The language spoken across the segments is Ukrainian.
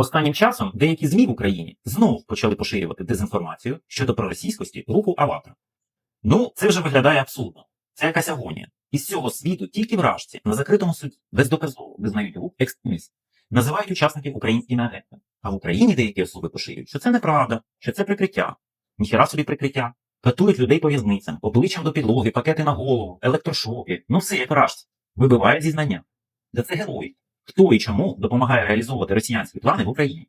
Останнім часом деякі ЗМІ в Україні знову почали поширювати дезінформацію щодо проросійськості руху «АЛЛАТРА». Ну, це вже виглядає абсурдно. Це якась агонія. Із цього світу тільки вражці на закритому суді бездоказово визнають рух екстремістів, називають учасників українськими агентами. А в Україні деякі особи поширюють, що це неправда, що це прикриття. Ніхіра собі прикриття. Катують людей по в'язницям, обличчям до підлоги, пакети на голову, електрошоки. Ну все як вражці. Вибивають зізнання. Де це герої. Хто і чому допомагає реалізовувати росіянські плани в Україні?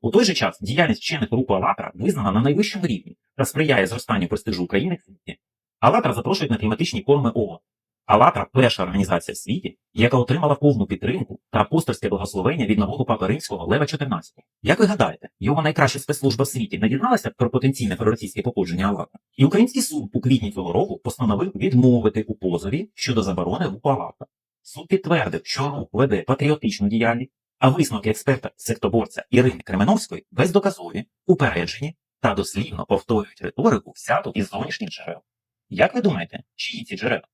У той же час діяльність вчених руху «АЛЛАТРА» визнана на найвищому рівні та сприяє зростанню престижу України в світі. «АЛЛАТРА» запрошують на кліматичні форуми ООН. «АЛЛАТРА» – перша організація в світі, яка отримала повну підтримку та апостольське благословення від нового папи римського Лева XIV. Як ви гадаєте, його найкраща спецслужба в світі не дізналася про потенційне проросійське походження «АЛЛАТРА»? І український суд у квітні цього року постановив відмовити у позові щодо заборони руху «АЛЛАТРА». Суд підтвердив, що рух веде патріотичну діяльність, а висновки експерта сектоборця Ірини Кременовської бездоказові, упереджені та дослівно повторюють риторику взяту із зовнішніх джерел. Як ви думаєте, чиї ці джерела?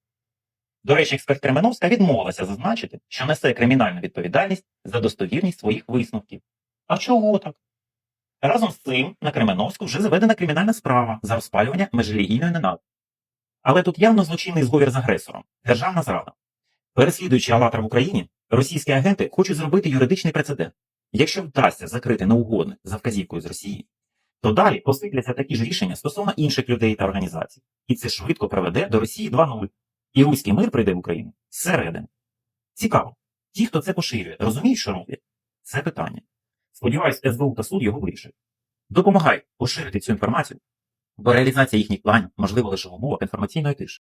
До речі, експерт Кременовська відмовилася зазначити, що несе кримінальну відповідальність за достовірність своїх висновків. А чого так? Разом з цим на Кременовську вже заведена кримінальна справа за розпалювання межрелігійної ненависті. Але тут явно злочинний зговір з агресором, державна зрада. Переслідуючи «АЛЛАТРА» в Україні, російські агенти хочуть зробити юридичний прецедент. Якщо вдасться закрити неугодних за вказівкою з Росії, то далі посипляться такі ж рішення стосовно інших людей та організацій. І це швидко приведе до Росії 2.0. І руський мир прийде в Україну зсередини. Цікаво. Ті, хто це поширює, розуміють, що роблять? Це питання. Сподіваюсь, СБУ та суд його вирішать. Допомагай поширити цю інформацію, бо реалізація їхніх планів можлива лише в умовах інформаційної тиші.